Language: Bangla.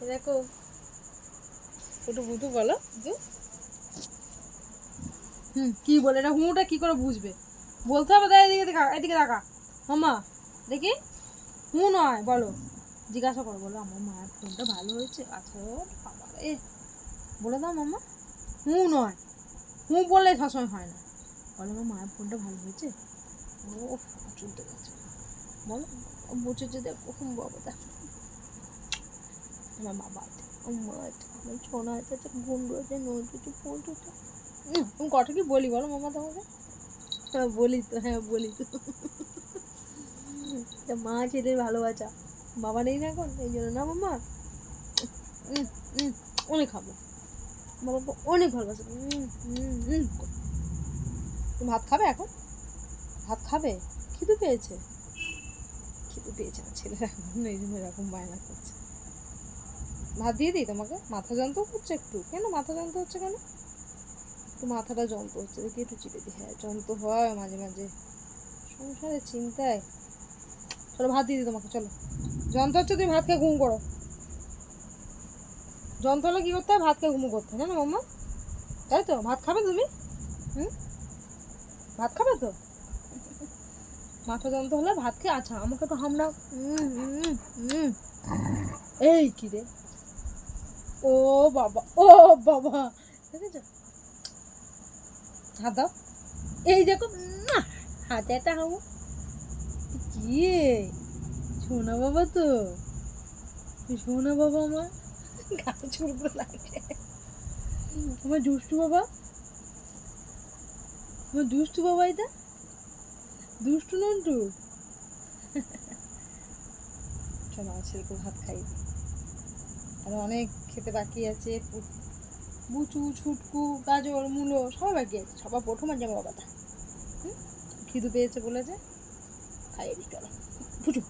এ দেখো। একটু বুঝু বলো। হুম কি বলে? এটা হুঁটা কি করে বুঝবে? বলতে হবে তাই এদিকে দেখা এদিকে দেখা। মামা দেখি। হু নয় বলো। জিজ্ঞাসা করো বলো আমার মায়ের ফোনটা ভালো হয়েছে? আচ্ছা বাবা রে বলে দাও মামা হু নয়। হু বললে সবসময় হয় না। বলো আমার মায়ের ফোনটা ভালো হয়েছে? ও চলতে গেছে। বলো বুঝেছে দেখো হুম বাবা দেখো। আমার বাবা আছে, আমার মা আছে, আমার ছোনা আছে একটা গুন্ডু আছে নদীতে পৌঁছতে তুমি কটা কি বলি বলো মামা তোমাকে? হ্যাঁ বলি তো হ্যাঁ বলি তো। মা ছেলের ভালোবাসা। বাবা নেই না এখন, এই জন্য না মামা? অনেক খাব বাবা অনেক ভালোবাসে। ভাত খাবে এখন? ভাত খাবে? খিদে পেয়েছে? খিদে পেয়েছে আমার ছেলেরা এখন, এই জন্য এরকম বায়না করছে। ভাত দিয়ে দিই তোমাকে? মাথা যন্ত্র হচ্ছে একটু। কেন মাথা যন্ত্র হচ্ছে কেন? একটু মাথাটা যন্ত্র হচ্ছে, দেখি একটু চিপে দিই। হ্যাঁ যন্ত্র হয় মাঝে মাঝে। সংসারের চিন্তায়। চলো ভাত দিয়ে দিই তোমাকে, চলো। যন্ত্র হচ্ছে তুমি ভাত খেয়ে ঘুম করো। যন্ত্র হলে কী করতে হয়? ভাত খেয়ে ঘুম করতে হয়, জানো মাম্মা? তাই তো, ভাত খাবে তুমি? হুম? ভাত খাবে তো? মাথা যন্ত্র হলে ভাত খেয়ে আচ্ছা আমাকে একটু হামলা হুম হুম হুম এই কি রে? ও বাবা ও বাবা। হাত দাও। এই দেখো হাতে একটা হামু কি? সোনা বাবা তো। সোনা বাবা আমার। গায়ে চুলগুলো লাগে আমার দুষ্টু বাবা? আমার দুষ্টু বাবা এটা? দুষ্টু নন্টু? চলো আমার ছেলেকে ভাত খাই আর অনেক খেতে বাকি আছে বুচু, ছুটকু, গাজর, মূলো সবাই বাকি আছে। সবার প্রথম আর যাব বাবাটা খিদু পেয়েছে বলেছে, খাইয়ে চলো বুঝু